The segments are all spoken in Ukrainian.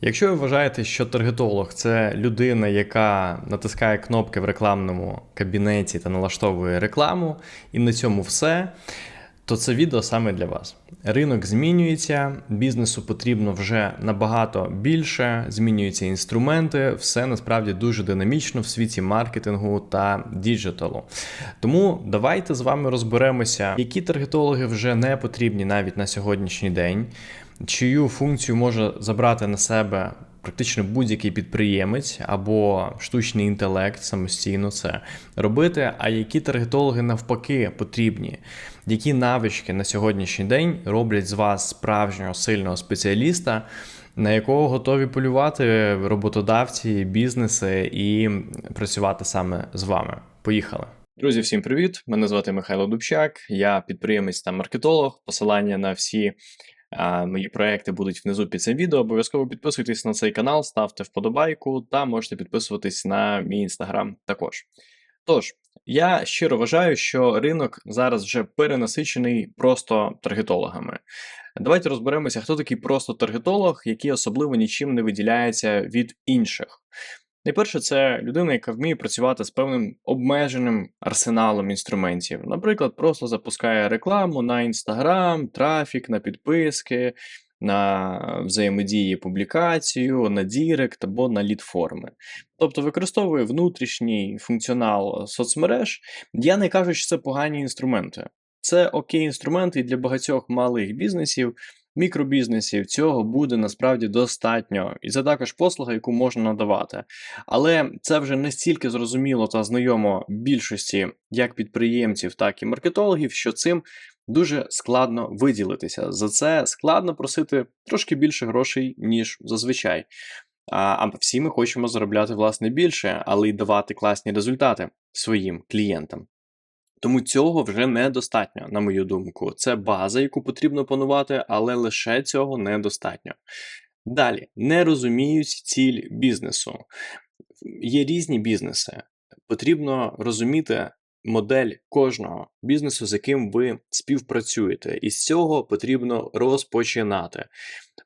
Якщо ви вважаєте, що таргетолог це людина, яка натискає кнопки в рекламному кабінеті та налаштовує рекламу, і на цьому все, то це відео саме для вас. Ринок змінюється, бізнесу потрібно вже набагато більше, змінюються інструменти, все насправді дуже динамічно в світі маркетингу та діджиталу. Тому давайте з вами розберемося, які таргетологи вже не потрібні навіть на сьогоднішній день, чию функцію може забрати на себе. Практично будь-який підприємець або штучний інтелект самостійно це робити. А які таргетологи навпаки потрібні, які навички на сьогоднішній день роблять з вас справжнього сильного спеціаліста, на якого готові полювати роботодавці, бізнеси і працювати саме з вами? Поїхали! Друзі, всім привіт! Мене звати Михайло Дубчак, я підприємець та маркетолог. Посилання на всі мої проекти будуть внизу під цим відео. Обов'язково підписуйтесь на цей канал, ставте вподобайку та можете підписуватись на мій інстаграм також. Тож, я щиро вважаю, що ринок зараз вже перенасичений просто таргетологами. Давайте розберемося, хто такий просто таргетолог, який особливо нічим не виділяється від інших. Найперше, це людина, яка вміє працювати з певним обмеженим арсеналом інструментів. Наприклад, просто запускає рекламу на Instagram, трафік, на підписки, на взаємодії публікацію, на Дірект або на лід-форми. Тобто використовує внутрішній функціонал соцмереж. Я не кажу, що це погані інструменти. Це окей інструменти і для багатьох малих бізнесів, мікробізнесів цього буде насправді достатньо, і це також послуга, яку можна надавати. Але це вже настільки зрозуміло та знайомо більшості як підприємців, так і маркетологів, що цим дуже складно виділитися. За це складно просити трошки більше грошей, ніж зазвичай. А, а всі ми хочемо заробляти власне більше, але й давати класні результати своїм клієнтам. Тому цього вже недостатньо, на мою думку. Це база, яку потрібно панувати, але лише цього недостатньо. Далі не розуміють ціль бізнесу. Є різні бізнеси. Потрібно розуміти модель кожного бізнесу, з яким ви співпрацюєте, і з цього потрібно розпочинати,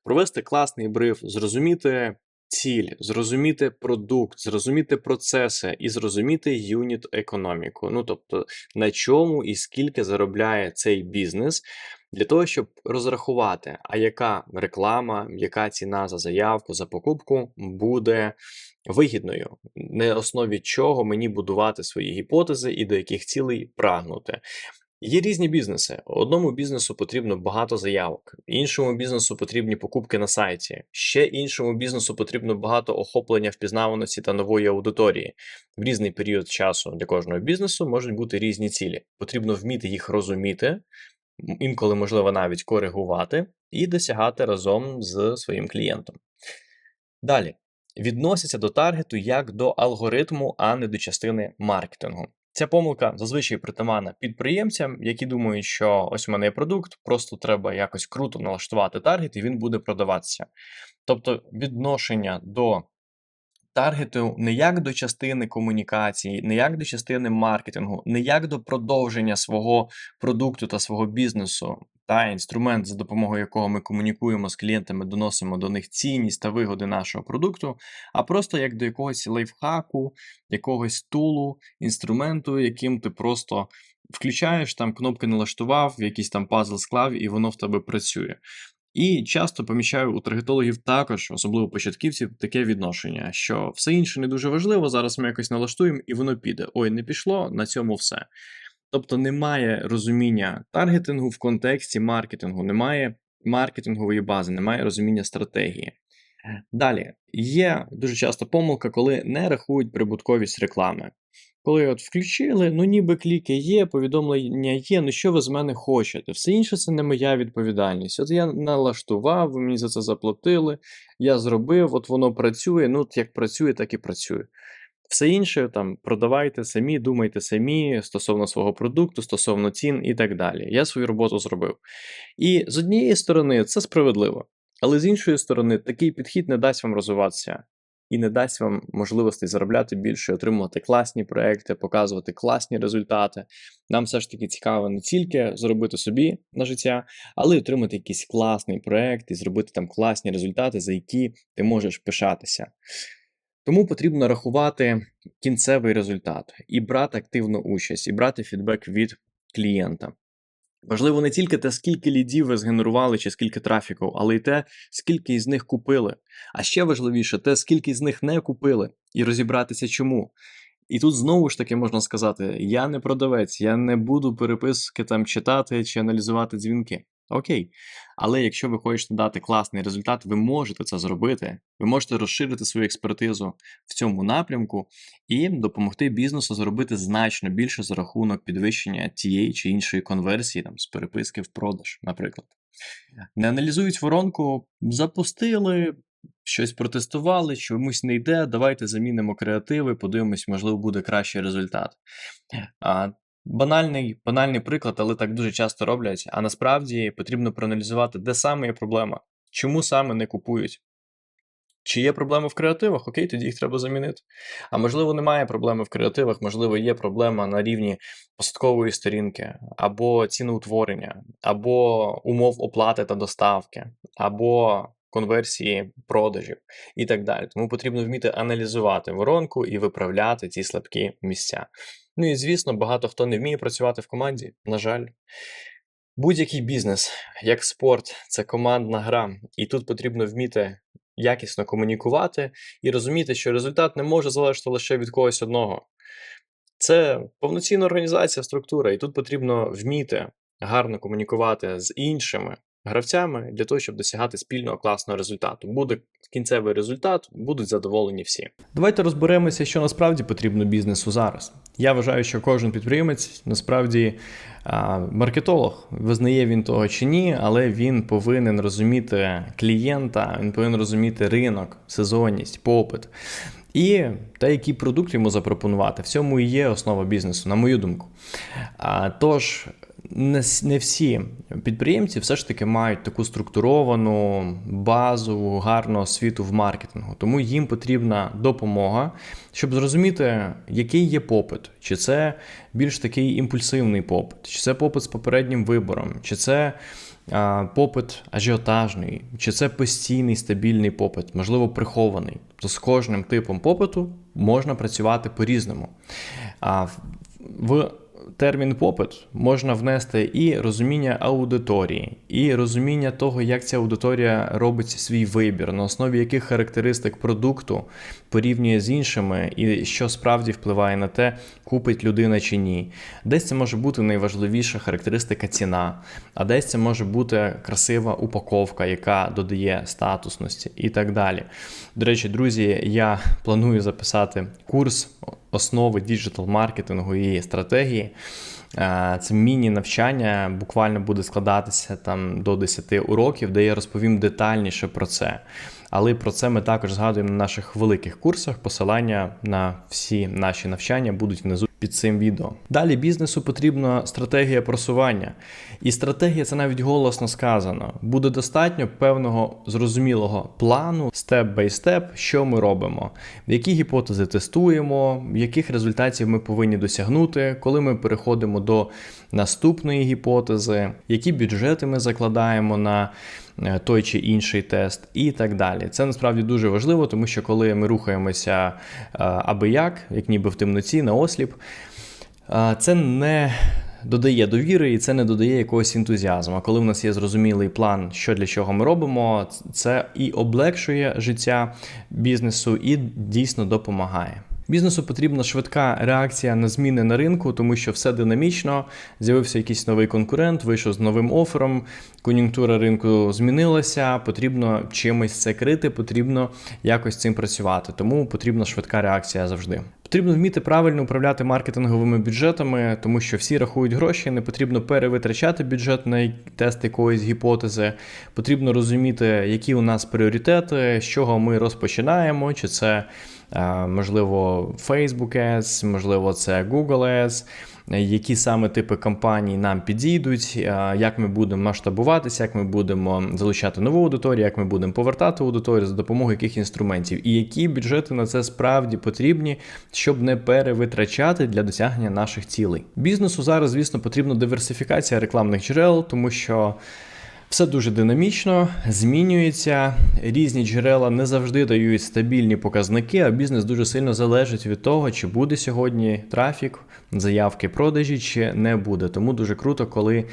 провести класний бриф, зрозуміти ціль, зрозуміти продукт, зрозуміти процеси і зрозуміти юніт економіку. Ну тобто на чому і скільки заробляє цей бізнес. Для того, щоб розрахувати, а яка реклама, яка ціна за заявку, за покупку буде вигідною, на основі чого мені будувати свої гіпотези і до яких цілей прагнути. Є різні бізнеси. Одному бізнесу потрібно багато заявок, іншому бізнесу потрібні покупки на сайті, ще іншому бізнесу потрібно багато охоплення впізнаваності та нової аудиторії. В різний період часу для кожного бізнесу можуть бути різні цілі. Потрібно вміти їх розуміти, інколи можливо навіть коригувати і досягати разом з своїм клієнтом. Далі відносяться до таргету як до алгоритму, а не до частини маркетингу. Ця помилка зазвичай притаманна підприємцям, які думають, що ось у мене є продукт, просто треба якось круто налаштувати таргет, і він буде продаватися. Тобто відношення до таргету не як до частини комунікації, не як до частини маркетингу, не як до продовження свого продукту та свого бізнесу, та інструмент, за допомогою якого ми комунікуємо з клієнтами, доносимо до них цінність та вигоди нашого продукту, а просто як до якогось лайфхаку, якогось тулу, інструменту, яким ти просто включаєш, там кнопки налаштував, якийсь там пазл склав, і воно в тебе працює. І часто помічаю у таргетологів також, особливо початківців, таке відношення, що все інше не дуже важливо, зараз ми якось налаштуємо і воно піде. Ой, не пішло, на цьому все. Тобто немає розуміння таргетингу в контексті маркетингу, немає маркетингової бази, немає розуміння стратегії. Далі є дуже часто помилка, коли не рахують прибутковість реклами. Коли от включили, ну ніби кліки є, повідомлення є, ну що ви з мене хочете? Все інше це не моя відповідальність. От я налаштував, ви мені за це заплатили, я зробив, от воно працює, ну от як працює, так і працює. Все інше там продавайте самі, думайте самі стосовно свого продукту, стосовно цін і так далі. Я свою роботу зробив. І з однієї сторони це справедливо, але з іншої сторони, такий підхід не дасть вам розвиватися. і не дасть вам можливості заробляти більше, отримувати класні проекти, показувати класні результати. Нам все ж таки цікаво не тільки зробити собі на життя, але й отримати якийсь класний проект і зробити там класні результати, за які ти можеш пишатися. Тому потрібно рахувати кінцевий результат і брати активну участь, і брати фідбек від клієнта. Важливо не тільки те, скільки лідів ви згенерували чи скільки трафіку, але й те, скільки із них купили. А ще важливіше те, скільки з них не купили, і розібратися чому. І тут знову ж таки можна сказати: я не продавець, я не буду переписки там читати чи аналізувати дзвінки. Окей. Але якщо ви хочете дати класний результат, ви можете це зробити. Ви можете розширити свою експертизу в цьому напрямку і допомогти бізнесу зробити значно більше за рахунок підвищення тієї чи іншої конверсії, там з переписки в продаж, наприклад. Не аналізують воронку, запустили, щось протестували, чомусь не йде. Давайте замінимо креативи, подивимось, можливо, буде кращий результат. А, Банальний, банальний приклад, але так дуже часто роблять. А насправді потрібно проаналізувати, де саме є проблема, чому саме не купують. Чи є проблеми в креативах? Окей, тоді їх треба замінити. А можливо, немає проблеми в креативах, можливо, є проблема на рівні посадкової сторінки, або ціноутворення, або умов оплати та доставки, або конверсії продажів і так далі. Тому потрібно вміти аналізувати воронку і виправляти ці слабкі місця. Ну і звісно, багато хто не вміє працювати в команді, на жаль. Будь-який бізнес, як спорт, це командна гра, і тут потрібно вміти якісно комунікувати і розуміти, що результат не може залежати лише від когось одного. Це повноцінна організація, структура, і тут потрібно вміти гарно комунікувати з іншими гравцями для того, щоб досягати спільного класного результату. Буде кінцевий результат, будуть задоволені всі. Давайте розберемося, що насправді потрібно бізнесу зараз. Я вважаю, що кожен підприємець насправді маркетолог, визнає він того чи ні, але він повинен розуміти клієнта, він повинен розуміти ринок, сезонність, попит. І те, який продукт йому запропонувати, в цьому і є основа бізнесу, на мою думку. А, Тож, не, всі підприємці все ж таки мають таку структуровану базу, гарну освіту в маркетингу. Тому їм потрібна допомога, щоб зрозуміти, який є попит, чи це більш такий імпульсивний попит, чи це попит з попереднім вибором, чи це попит ажіотажний, чи це постійний стабільний попит, можливо, прихований. То з кожним типом попиту можна працювати по-різному. В термін попит можна внести і розуміння аудиторії, і розуміння того, як ця аудиторія робить свій вибір, на основі яких характеристик продукту порівнює з іншими, і що справді впливає на те, купить людина чи ні. Десь це може бути найважливіша характеристика ціна, а десь це може бути красива упаковка, яка додає статусності і так далі. До речі, друзі, я планую записати курс основи діджитал-маркетингу і стратегії. Це міні-навчання буквально буде складатися там до 10 уроків, де я розповім детальніше про це. Але про це ми також згадуємо на наших великих курсах. Посилання на всі наші навчання будуть внизу під цим відео. Далі бізнесу потрібна стратегія просування. І стратегія це навіть голосно сказано. Буде достатньо певного зрозумілого плану, степ бай степ, що ми робимо, які гіпотези тестуємо, яких результатів ми повинні досягнути, коли ми переходимо до наступної гіпотези, які бюджети ми закладаємо на той чи інший тест, і так далі. Це насправді дуже важливо, тому що коли ми рухаємося е, аби як, як ніби в темноті, на осліп, е, це не додає довіри і це не додає якогось ентузіазму. А коли в нас є зрозумілий план, що для чого ми робимо, це і облегшує життя бізнесу, і дійсно допомагає. Бізнесу потрібна швидка реакція на зміни на ринку, тому що все динамічно. З'явився якийсь новий конкурент, вийшов з новим офером, кон'юнктура ринку змінилася. Потрібно чимось це крити, потрібно якось цим працювати. Тому потрібна швидка реакція завжди. Потрібно вміти правильно управляти маркетинговими бюджетами, тому що всі рахують гроші, не потрібно перевитрачати бюджет на тест якоїсь гіпотези. Потрібно розуміти, які у нас пріоритети, з чого ми розпочинаємо, чи це можливо, Facebook Ads, можливо, це Google Ads, які саме типи компаній нам підійдуть, е, як ми будемо масштабуватися, як ми будемо залучати нову аудиторію, як ми будемо повертати аудиторію за допомогою яких інструментів, і які бюджети на це справді потрібні, щоб не перевитрачати для досягнення наших цілей. Бізнесу зараз, звісно, потрібна диверсифікація рекламних джерел, тому що. Все дуже динамічно, змінюється. Різні джерела не завжди дають стабільні показники, а бізнес дуже сильно залежить від того, чи буде сьогодні трафік, заявки, продажі, чи не буде. Тому дуже круто, коли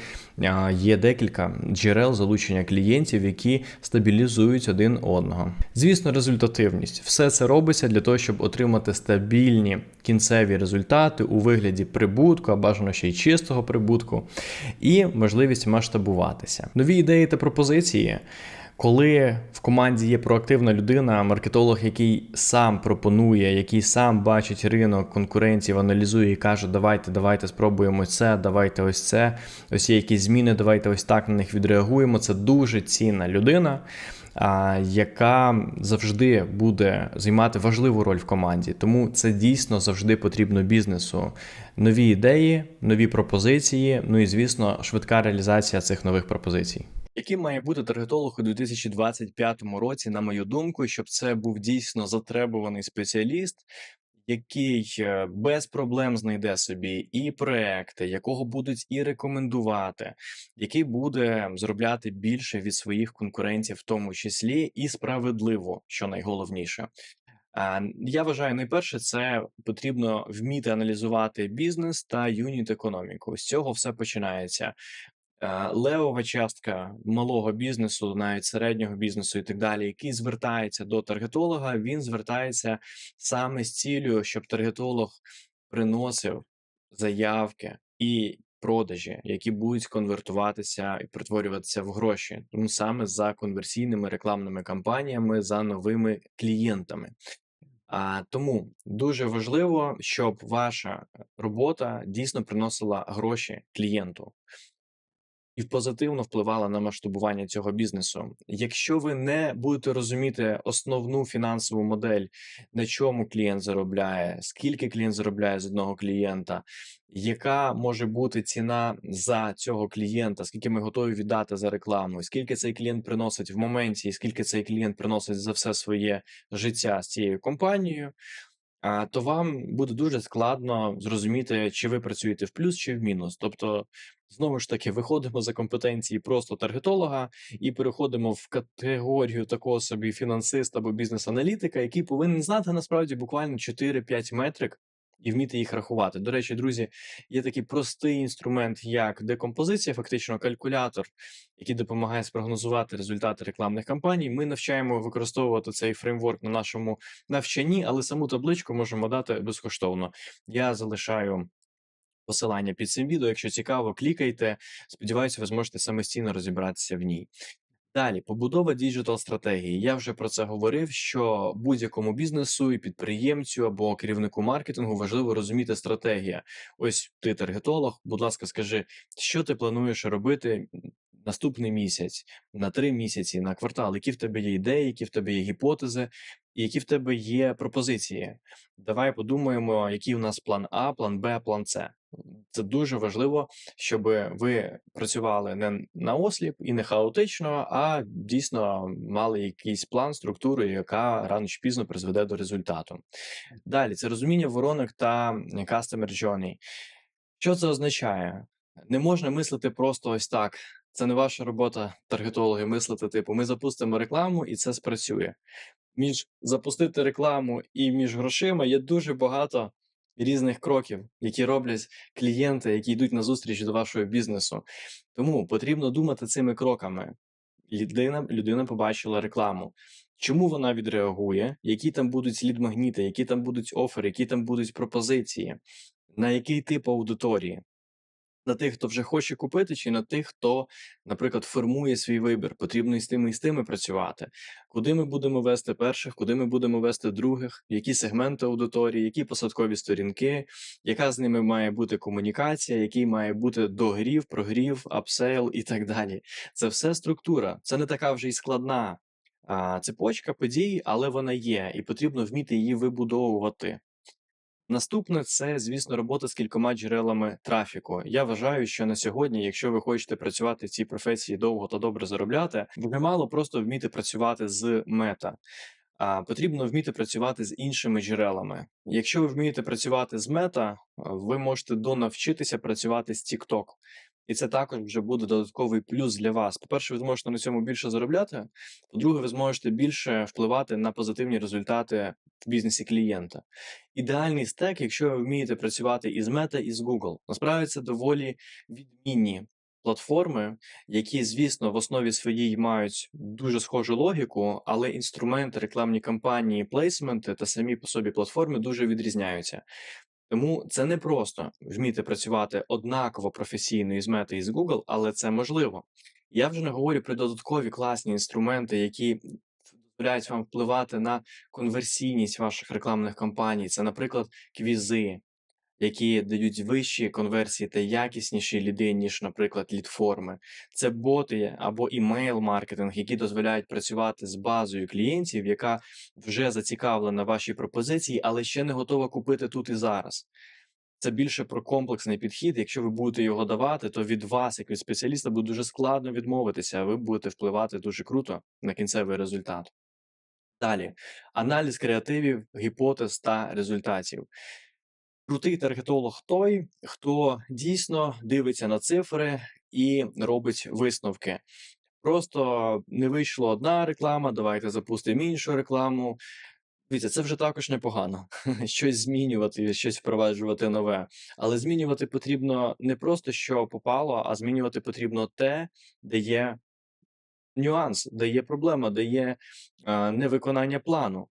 є декілька джерел залучення клієнтів, які стабілізують один одного. Звісно, результативність. Все це робиться для того, щоб отримати стабільні кінцеві результати у вигляді прибутку, а бажано ще й чистого прибутку, і можливість масштабуватися. Нові ідеї та пропозиції. Коли в команді є проактивна людина, маркетолог, який сам пропонує, який сам бачить ринок конкурентів, аналізує і каже, давайте, давайте спробуємо це, давайте ось це, ось є якісь зміни, давайте ось так на них відреагуємо. Це дуже цінна людина, яка завжди буде займати важливу роль в команді. Тому це дійсно завжди потрібно бізнесу. Нові ідеї, нові пропозиції, ну і звісно, швидка реалізація цих нових пропозицій. Яким має бути таргетолог у 2025 році, на мою думку, щоб це був дійсно затребуваний спеціаліст, який е, без проблем знайде собі і проекти, якого будуть і рекомендувати, який буде зробляти більше від своїх конкурентів, в тому числі і справедливо, що найголовніше. Я вважаю, найперше, це потрібно вміти аналізувати бізнес та юніт економіку. З цього все починається. Е, левова частка малого бізнесу, навіть середнього бізнесу і так далі, який звертається до таргетолога, він звертається саме з цілею, щоб таргетолог приносив заявки і продажі, які будуть конвертуватися і перетворюватися в гроші, тому саме за конверсійними рекламними кампаніями за новими клієнтами. А тому дуже важливо, щоб ваша робота дійсно приносила гроші клієнту і позитивно впливала на масштабування цього бізнесу. Якщо ви не будете розуміти основну фінансову модель, на чому клієнт заробляє, скільки клієнт заробляє з одного клієнта, яка може бути ціна за цього клієнта, скільки ми готові віддати за рекламу, скільки цей клієнт приносить в моменті, і скільки цей клієнт приносить за все своє життя з цією компанією, то вам буде дуже складно зрозуміти, чи ви працюєте в плюс чи в мінус. Тобто, знову ж таки, виходимо за компетенції просто таргетолога і переходимо в категорію такого собі фінансиста або бізнес-аналітика, який повинен знати насправді буквально 4-5 метрик. І вміти їх рахувати. До речі, друзі, є такий простий інструмент, як декомпозиція, фактично калькулятор, який допомагає спрогнозувати результати рекламних кампаній. Ми навчаємо використовувати цей фреймворк на нашому навчанні, але саму табличку можемо дати безкоштовно. Я залишаю. Посилання під цим відео, якщо цікаво, клікайте. Сподіваюся, ви зможете самостійно розібратися в ній. Далі, побудова діджитал стратегії. Я вже про це говорив. Що будь-якому бізнесу і підприємцю або керівнику маркетингу важливо розуміти стратегія. Ось ти таргетолог. Будь ласка, скажи, що ти плануєш робити наступний місяць, на три місяці, на квартал, які в тебе є ідеї, які в тебе є гіпотези, які в тебе є пропозиції. Давай подумаємо, який у нас план А, план Б, план С. Це дуже важливо, щоб ви працювали не на осліп і не хаотично, а дійсно мали якийсь план, структуру, яка рано чи пізно призведе до результату. Далі це розуміння воронок та customer journey. Що це означає? Не можна мислити просто ось так. Це не ваша робота, таргетологи, мислити, типу, ми запустимо рекламу і це спрацює. Між запустити рекламу і між грошима є дуже багато різних кроків, які роблять клієнти, які йдуть на зустріч до вашого бізнесу. Тому потрібно думати цими кроками. Людина, людина побачила рекламу. Чому вона відреагує? Які там будуть лід-магніти, які там будуть офери, які там будуть пропозиції, на який тип аудиторії? На тих, хто вже хоче купити, чи на тих, хто, наприклад, формує свій вибір. Потрібно і з тими і з тими працювати. Куди ми будемо вести перших, куди ми будемо вести других, які сегменти аудиторії, які посадкові сторінки, яка з ними має бути комунікація, який має бути догрів, прогрів, апсейл і так далі. Це все структура. Це не така вже й складна цепочка подій, але вона є, і потрібно вміти її вибудовувати. Наступне це, звісно, робота з кількома джерелами трафіку. Я вважаю, що на сьогодні, якщо ви хочете працювати в цій професії довго та добре заробляти, вже мало просто вміти працювати з мета. А потрібно вміти працювати з іншими джерелами. Якщо ви вмієте працювати з мета, ви можете донавчитися працювати з TikTok. І це також вже буде додатковий плюс для вас. По-перше, ви зможете на цьому більше заробляти. По-друге, ви зможете більше впливати на позитивні результати в бізнесі клієнта. Ідеальний стек, якщо ви вмієте працювати із Meta, і з Google. Насправді це доволі відмінні платформи, які, звісно, в основі своїй мають дуже схожу логіку, але інструменти, рекламні кампанії, плейсменти та самі по собі платформи дуже відрізняються. Тому це не просто вміти працювати однаково професійно із Meta і з Google, але це можливо. Я вже не говорю про додаткові класні інструменти, які дозволяють вам впливати на конверсійність ваших рекламних кампаній. Це, наприклад, квізи, які дають вищі конверсії та якісніші ліди, ніж, наприклад, лідформи. Це боти або імейл-маркетинг, які дозволяють працювати з базою клієнтів, яка вже зацікавлена вашій пропозиції, але ще не готова купити тут і зараз. Це більше про комплексний підхід. Якщо ви будете його давати, то від вас, як від спеціаліста, буде дуже складно відмовитися, а ви будете впливати дуже круто на кінцевий результат. Далі аналіз креативів, гіпотез та результатів. Крутий таргетолог той, хто дійсно дивиться на цифри і робить висновки. Просто не вийшла одна реклама, давайте запустимо іншу рекламу. Дивіться, це вже також непогано. Щось змінювати, щось впроваджувати нове. Але змінювати потрібно не просто що попало, а змінювати потрібно те, де є нюанс, де є проблема, де є невиконання плану.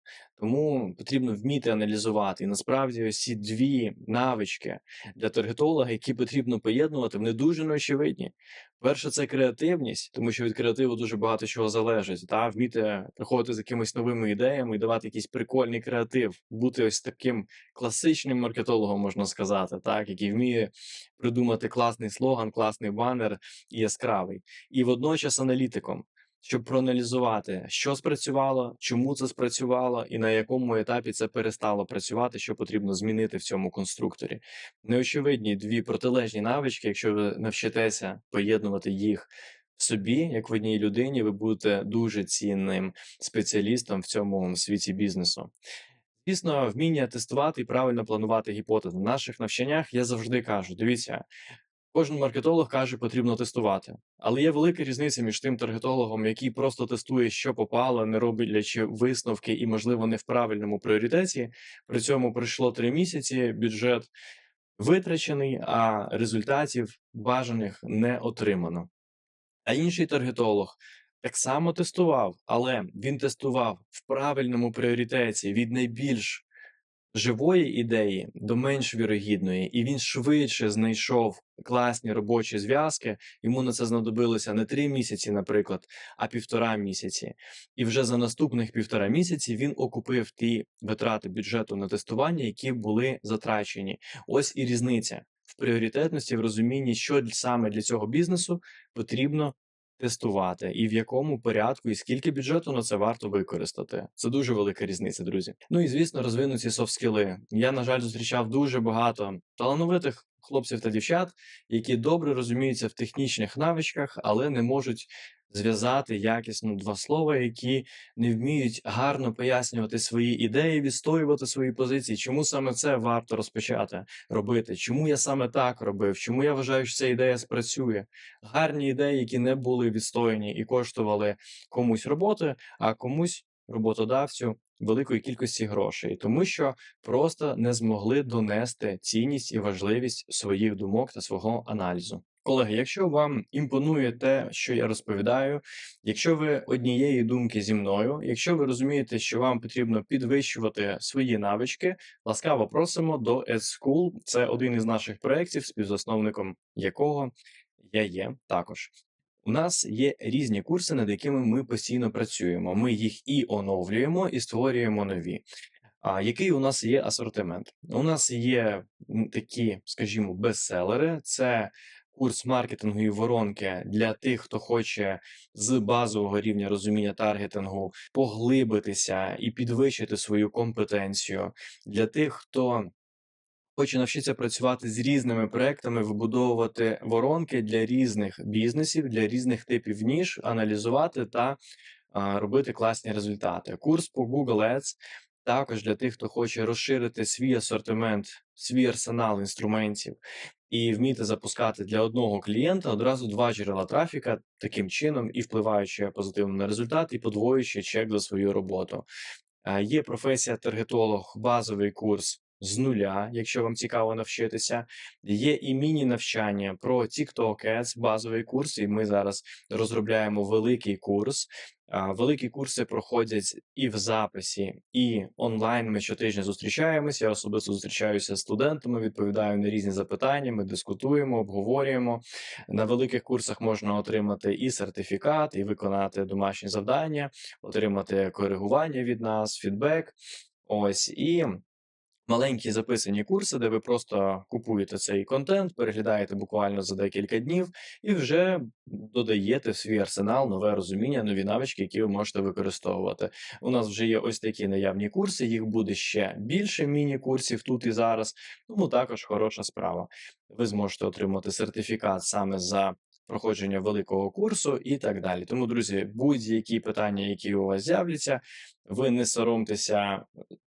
Тому потрібно вміти аналізувати. І насправді ось ці дві навички для таргетолога, які потрібно поєднувати, вони дуже неочевидні. Перше, це креативність, тому що від креативу дуже багато чого залежить. Та вміти приходити з якимись новими ідеями і давати якийсь прикольний креатив, бути ось таким класичним маркетологом, можна сказати, так, який вміє придумати класний слоган, класний банер і яскравий, і водночас аналітиком щоб проаналізувати, що спрацювало, чому це спрацювало, і на якому етапі це перестало працювати, що потрібно змінити в цьому конструкторі. Неочевидні дві протилежні навички, якщо ви навчитеся поєднувати їх в собі, як в одній людині, ви будете дуже цінним спеціалістом в цьому світі бізнесу. Звісно, вміння тестувати і правильно планувати гіпотези. На наших навчаннях я завжди кажу: дивіться, Кожен маркетолог каже, потрібно тестувати, але є велика різниця між тим таргетологом, який просто тестує, що попало, не роблячи висновки і, можливо, не в правильному пріоритеті. При цьому пройшло три місяці, бюджет витрачений, а результатів бажаних не отримано. А інший таргетолог так само тестував, але він тестував в правильному пріоритеті від найбільш живої ідеї до менш вірогідної, і він швидше знайшов класні робочі зв'язки. Йому на це знадобилося не три місяці, наприклад, а півтора місяці. І вже за наступних півтора місяці він окупив ті витрати бюджету на тестування, які були затрачені. Ось і різниця в пріоритетності, в розумінні, що саме для цього бізнесу потрібно тестувати, і в якому порядку, і скільки бюджету на це варто використати. Це дуже велика різниця, друзі. Ну і звісно, розвинуті софт-скіли. Я, на жаль, зустрічав дуже багато талановитих хлопців та дівчат, які добре розуміються в технічних навичках, але не можуть зв'язати якісно два слова, які не вміють гарно пояснювати свої ідеї, відстоювати свої позиції. Чому саме це варто розпочати робити? Чому я саме так робив? Чому я вважаю, що ця ідея спрацює? Гарні ідеї, які не були відстояні і коштували комусь роботи, а комусь роботодавцю великої кількості грошей, тому що просто не змогли донести цінність і важливість своїх думок та свого аналізу. Колеги, якщо вам імпонує те, що я розповідаю, якщо ви однієї думки зі мною, якщо ви розумієте, що вам потрібно підвищувати свої навички, ласкаво просимо до EdSchool. Це один із наших проєктів, співзасновником якого я є також. У нас є різні курси, над якими ми постійно працюємо. Ми їх і оновлюємо, і створюємо нові. А який у нас є асортимент? У нас є такі, скажімо, бестселери, це курс маркетингу і воронки для тих, хто хоче з базового рівня розуміння таргетингу поглибитися і підвищити свою компетенцію, для тих, хто хоче навчитися працювати з різними проектами, вибудовувати воронки для різних бізнесів, для різних типів ніж, аналізувати та а, робити класні результати. Курс по Google Ads також для тих, хто хоче розширити свій асортимент, свій арсенал інструментів і вміти запускати для одного клієнта одразу два джерела трафіка таким чином і впливаючи позитивно на результат, і подвоюючи чек за свою роботу. Є професія таргетолог, базовий курс з нуля, якщо вам цікаво навчитися. Є і міні-навчання про TikTok Ads, базовий курс, і ми зараз розробляємо великий курс. Великі курси проходять і в записі, і онлайн. Ми щотижня зустрічаємося. Я особисто зустрічаюся з студентами, відповідаю на різні запитання. Ми дискутуємо, обговорюємо. На великих курсах можна отримати і сертифікат, і виконати домашні завдання, отримати коригування від нас, фідбек. Ось і маленькі записані курси, де ви просто купуєте цей контент, переглядаєте буквально за декілька днів і вже додаєте в свій арсенал нове розуміння, нові навички, які ви можете використовувати. У нас вже є ось такі наявні курси, їх буде ще більше міні-курсів тут і зараз. Тому також хороша справа. Ви зможете отримати сертифікат саме за. Проходження великого курсу і так далі. Тому, друзі, будь-які питання, які у вас з'являться, ви не соромтеся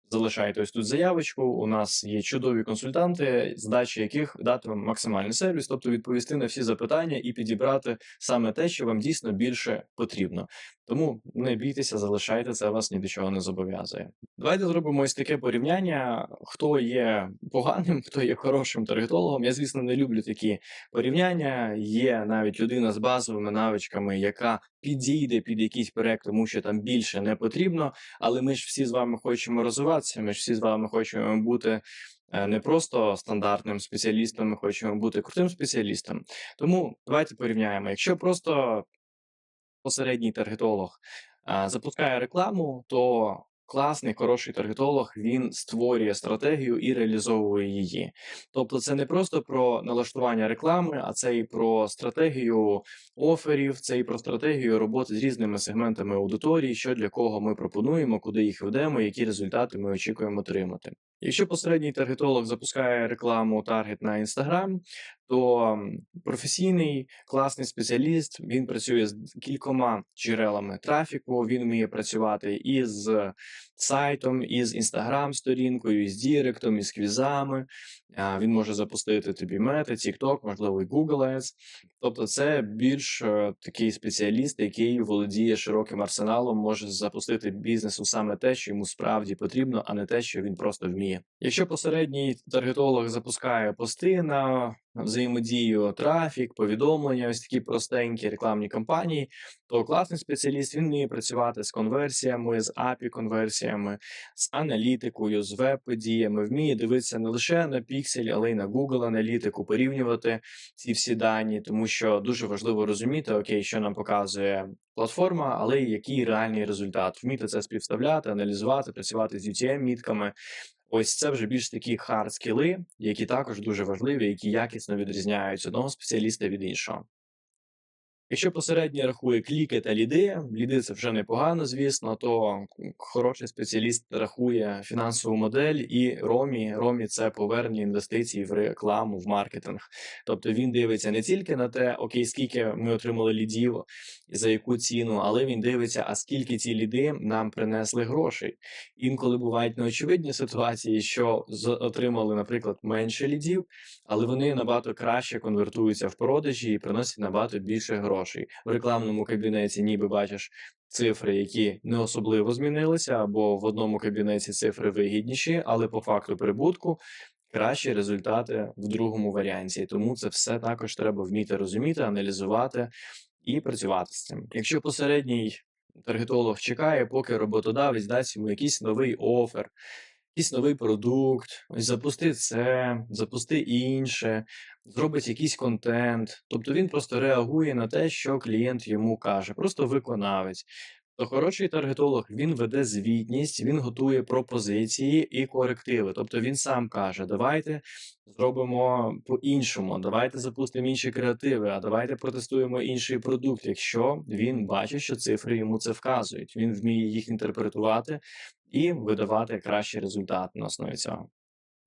залишайте ось тут заявочку. У нас є чудові консультанти, здача яких дати вам максимальний сервіс, тобто відповісти на всі запитання і підібрати саме те, що вам дійсно більше потрібно. Тому не бійтеся, залишайте це, вас ні до чого не зобов'язує. Давайте зробимо ось таке порівняння. Хто є поганим, хто є хорошим таргетологом. Я, звісно, не люблю такі порівняння. Є навіть людина з базовими навичками, яка підійде під якийсь проект, тому що там більше не потрібно. Але ми ж всі з вами хочемо розвиватися. Ми ж всі з вами хочемо бути. е, Не просто стандартним спеціалістом, ми хочемо бути крутим спеціалістом. Тому давайте порівняємо. Якщо просто посередній таргетолог запускає рекламу, то класний, хороший таргетолог він створює стратегію і реалізовує її. Тобто, це не просто про налаштування реклами, а це і про стратегію оферів, це і про стратегію роботи з різними сегментами аудиторії, що для кого ми пропонуємо, куди їх ведемо, які результати ми очікуємо отримати. Якщо посередній таргетолог запускає рекламу таргет на Інстаграм, то професійний класний спеціаліст він працює з кількома джерелами трафіку. Він вміє працювати із сайтом, із інстаграм сторінкою, із Діректом, із квізами. Він може запустити тобі мети, TikTok, можливо, і Google Ads. Тобто, це більш е, такий спеціаліст, який володіє широким арсеналом, може запустити бізнесу саме те, що йому справді потрібно, а не те, що він просто вміє. Якщо посередній таргетолог запускає пости на взаємодію, трафік, повідомлення, ось такі простенькі рекламні кампанії, то класний спеціаліст він вміє працювати з конверсіями, з API конверсіями, з аналітикою, з веб-подіями, вміє дивитися не лише на піксель, але й на Google аналітику, порівнювати ці всі дані, тому що дуже важливо розуміти, окей, що нам показує платформа, але й який реальний результат. Вміти це співставляти, аналізувати, працювати з UTM-мітками. Ось це вже більш такі хард скіли, які також дуже важливі, які якісно відрізняють одного спеціаліста від іншого. Якщо посередньо рахує кліки та ліди, ліди це вже непогано, звісно, то хороший спеціаліст рахує фінансову модель і ромі. Ромі це повернення інвестицій в рекламу, в маркетинг. Тобто він дивиться не тільки на те, окей, скільки ми отримали лідів за яку ціну, але він дивиться, а скільки ці ліди нам принесли грошей. Інколи бувають неочевидні ситуації, що отримали, наприклад, менше лідів, але вони набагато краще конвертуються в продажі і приносять набагато більше грошей. В рекламному кабінеті ніби бачиш цифри, які не особливо змінилися, або в одному кабінеті цифри вигідніші, але по факту прибутку кращі результати в другому варіанті. Тому це все також треба вміти розуміти, аналізувати і працювати з цим. Якщо посередній таргетолог чекає, поки роботодавець дасть йому якийсь новий офер, якийсь новий продукт, ось запусти це, запусти інше, зробить якийсь контент. Тобто він просто реагує на те, що клієнт йому каже, просто виконавець. То хороший таргетолог він веде звітність, він готує пропозиції і корективи. Тобто він сам каже: давайте зробимо по-іншому, давайте запустимо інші креативи, а давайте протестуємо інший продукт. Якщо він бачить, що цифри йому це вказують, він вміє їх інтерпретувати і видавати кращий результат на основі цього.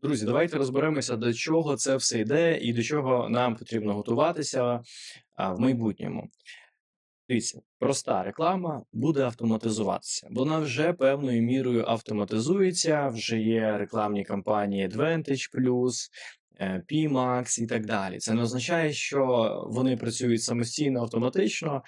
Друзі, давайте розберемося, до чого це все йде і до чого нам потрібно готуватися в майбутньому. Дивіться, проста реклама буде автоматизуватися. Вона вже певною мірою автоматизується. Вже є рекламні кампанії Advantage PMAX і так далі. Це не означає, що вони працюють самостійно автоматично.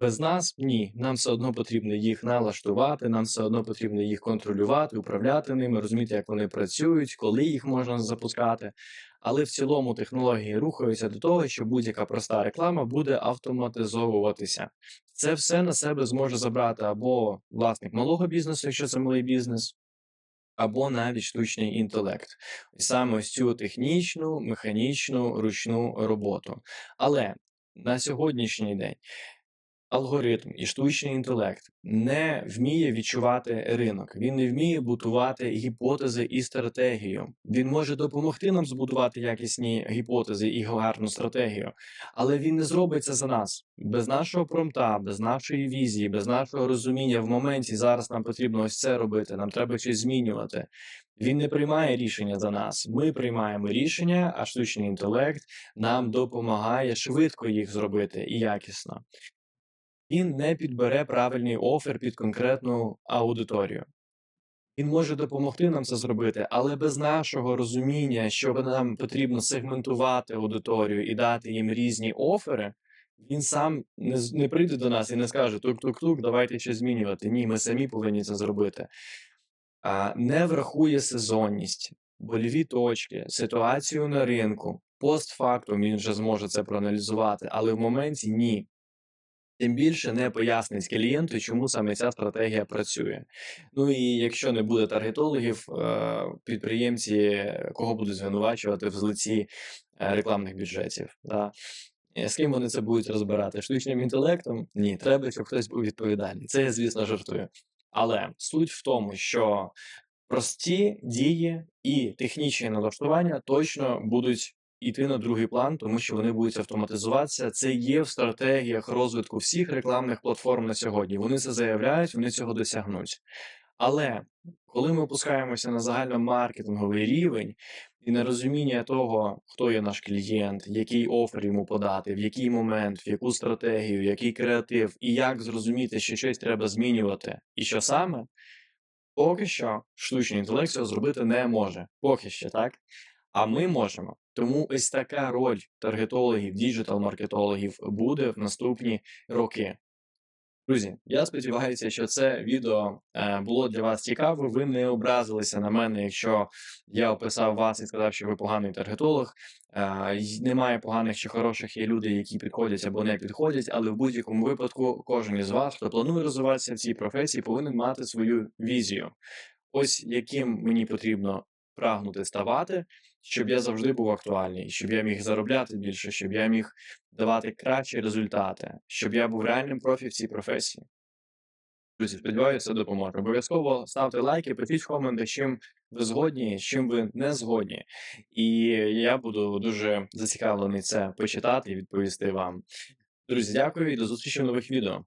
Без нас ні. Нам все одно потрібно їх налаштувати, нам все одно потрібно їх контролювати, управляти ними, розуміти, як вони працюють, коли їх можна запускати. Але в цілому технології рухаються до того, що будь-яка проста реклама буде автоматизовуватися. Це все на себе зможе забрати або власник малого бізнесу, якщо це малий бізнес, або навіть штучний інтелект. Саме ось цю технічну, механічну, ручну роботу. Але на сьогоднішній день алгоритм і штучний інтелект не вміє відчувати ринок, він не вміє будувати гіпотези і стратегію. Він може допомогти нам збудувати якісні гіпотези і гарну стратегію, але він не зробить це за нас без нашого промта, без нашої візії, без нашого розуміння в моменті. Зараз нам потрібно ось це робити. Нам треба щось змінювати. Він не приймає рішення за нас. Ми приймаємо рішення, а штучний інтелект нам допомагає швидко їх зробити і якісно він не підбере правильний офер під конкретну аудиторію. Він може допомогти нам це зробити, але без нашого розуміння, що нам потрібно сегментувати аудиторію і дати їм різні офери, він сам не, не прийде до нас і не скаже: тук-тук-тук, давайте щось змінювати. Ні, ми самі повинні це зробити. А, Не врахує сезонність, больові точки, ситуацію на ринку. Постфактум він вже зможе це проаналізувати, але в моменті ні. Тим більше не пояснить клієнту, чому саме ця стратегія працює. Ну і якщо не буде таргетологів, е, підприємці кого будуть звинувачувати в злиці е, рекламних бюджетів. Да? Е, з ким вони це будуть розбирати? Штучним інтелектом? Ні, треба, щоб хтось був відповідальний. Це я, звісно, жартую. Але суть в тому, що прості дії і технічні налаштування точно будуть йти на другий план, тому що вони будуть автоматизуватися. Це є в стратегіях розвитку всіх рекламних платформ на сьогодні. Вони це заявляють, вони цього досягнуть. Але коли ми опускаємося на загальномаркетинговий рівень і на розуміння того, хто є наш клієнт, який офер йому подати, в який момент, в яку стратегію, який креатив, і як зрозуміти, що щось треба змінювати, і що саме, поки що штучний інтелект цього зробити не може. Поки що, так? А ми можемо. Тому ось така роль таргетологів, діджитал-маркетологів буде в наступні роки. Друзі, я сподіваюся, що це відео е, було для вас цікаво. Ви не образилися на мене, якщо я описав вас і сказав, що ви поганий таргетолог. Е, немає поганих чи хороших є люди, які підходять або не підходять, але в будь-якому випадку кожен із вас, хто планує розвиватися в цій професії, повинен мати свою візію. Ось яким мені потрібно прагнути ставати, щоб я завжди був актуальний, щоб я міг заробляти більше, щоб я міг давати кращі результати, щоб я був реальним профі в цій професії. Друзі, сподіваюся, це допоможе. Обов'язково ставте лайки, пишіть коменти, чим ви згодні, з чим ви не згодні. І я буду дуже зацікавлений це почитати і відповісти вам. Друзі, дякую і до зустрічі в нових відео.